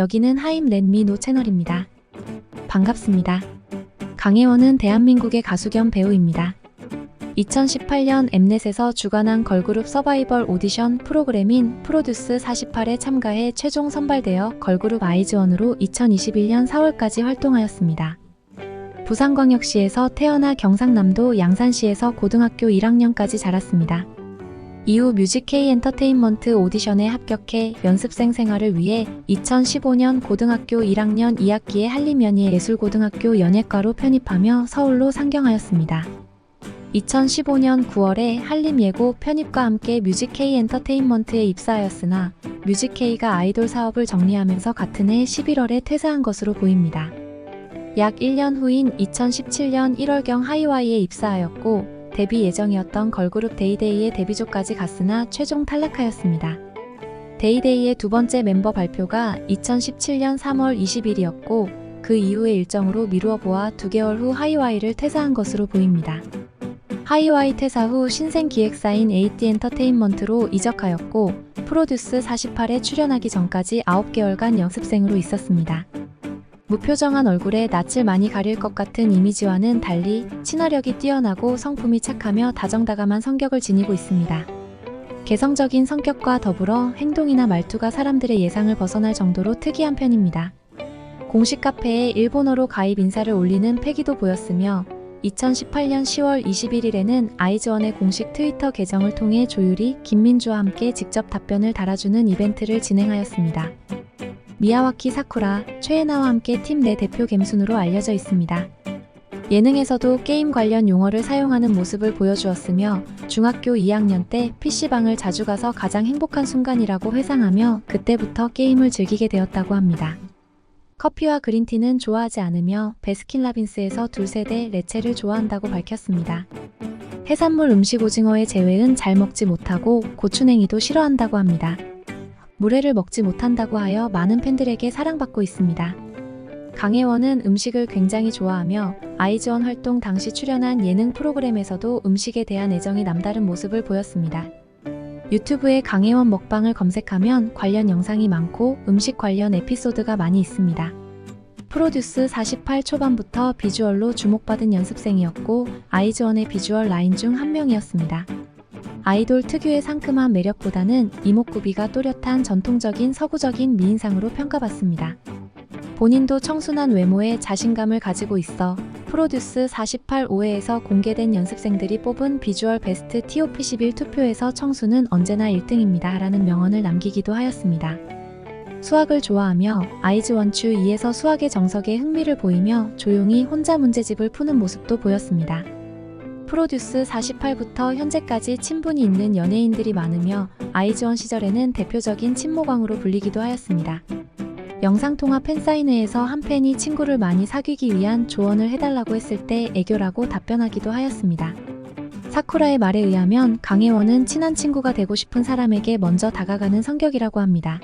여기는 하임 렛미노 채널입니다. 반갑습니다. 강혜원은 대한민국의 가수 겸 배우입니다. 2018년 엠넷에서 주관한 걸그룹 서바이벌 오디션 프로그램인 프로듀스 48에 참가해 최종 선발되어 걸그룹 아이즈원으로 2021년 4월까지 활동하였습니다. 부산광역시에서 태어나 경상남도 양산시에서 고등학교 1학년까지 자랐습니다. 이후 뮤직K 엔터테인먼트 오디션에 합격해 연습생 생활을 위해 2015년 고등학교 1학년 2학기에 한림연희예술고등학교 연예과로 편입하며 서울로 상경하였습니다. 2015년 9월에 한림예고 편입과 함께 뮤직K 엔터테인먼트에 입사하였으나 뮤직K가 아이돌 사업을 정리하면서 같은 해 11월에 퇴사한 것으로 보입니다. 약 1년 후인 2017년 1월경 하이와이에 입사하였고 데뷔 예정이었던 걸그룹 데이데이의 데뷔조까지 갔으나 최종 탈락하였습니다. 데이데이의 두 번째 멤버 발표가 2017년 3월 20일이었고 그 이후의 일정으로 미루어 보아 두 개월 후 하이와이를 퇴사한 것으로 보입니다. 하이와이 퇴사 후 신생 기획사인 AT 엔터테인먼트로 이적하였고 프로듀스 48에 출연하기 전까지 9개월간 연습생으로 있었습니다. 무표정한 얼굴에 낯을 많이 가릴 것 같은 이미지와는 달리 친화력이 뛰어나고 성품이 착하며 다정다감한 성격을 지니고 있습니다. 개성적인 성격과 더불어 행동이나 말투가 사람들의 예상을 벗어날 정도로 특이한 편입니다. 공식 카페에 일본어로 가입 인사를 올리는 패기도 보였으며 2018년 10월 21일에는 아이즈원의 공식 트위터 계정을 통해 조율이 김민주와 함께 직접 답변을 달아주는 이벤트를 진행하였습니다. 미야와키 사쿠라, 최애나와 함께 팀 내 대표 갬순으로 알려져 있습니다. 예능에서도 게임 관련 용어를 사용하는 모습을 보여주었으며 중학교 2학년 때 PC방을 자주 가서 가장 행복한 순간이라고 회상하며 그때부터 게임을 즐기게 되었다고 합니다. 커피와 그린티는 좋아하지 않으며 베스킨라빈스에서 둘 세대 레체를 좋아한다고 밝혔습니다. 해산물 음식 오징어의 제외는 잘 먹지 못하고 고추냉이도 싫어한다고 합니다. 물회를 먹지 못한다고 하여 많은 팬들에게 사랑받고 있습니다. 강혜원은 음식을 굉장히 좋아하며 아이즈원 활동 당시 출연한 예능 프로그램에서도 음식에 대한 애정이 남다른 모습을 보였습니다. 유튜브에 강혜원 먹방을 검색하면 관련 영상이 많고 음식 관련 에피소드가 많이 있습니다. 프로듀스 48 초반부터 비주얼로 주목받은 연습생이었고 아이즈원의 비주얼 라인 중 한 명이었습니다. 아이돌 특유의 상큼한 매력보다는 이목구비가 또렷한 전통적인 서구적인 미인상으로 평가받습니다. 본인도 청순한 외모에 자신감을 가지고 있어 프로듀스 48 5회에서 공개된 연습생들이 뽑은 비주얼 베스트 TOP11 투표에서 청순은 언제나 1등입니다. 라는 명언을 남기기도 하였습니다. 수학을 좋아하며 아이즈 원추 2에서 수학의 정석에 흥미를 보이며 조용히 혼자 문제집을 푸는 모습도 보였습니다. 프로듀스 48부터 현재까지 친분이 있는 연예인들이 많으며 아이즈원 시절에는 대표적인 친모광으로 불리기도 하였습니다. 영상통화 팬사인회에서 한 팬이 친구를 많이 사귀기 위한 조언을 해달라고 했을 때 애교라고 답변하기도 하였습니다. 사쿠라의 말에 의하면 강혜원은 친한 친구가 되고 싶은 사람에게 먼저 다가가는 성격이라고 합니다.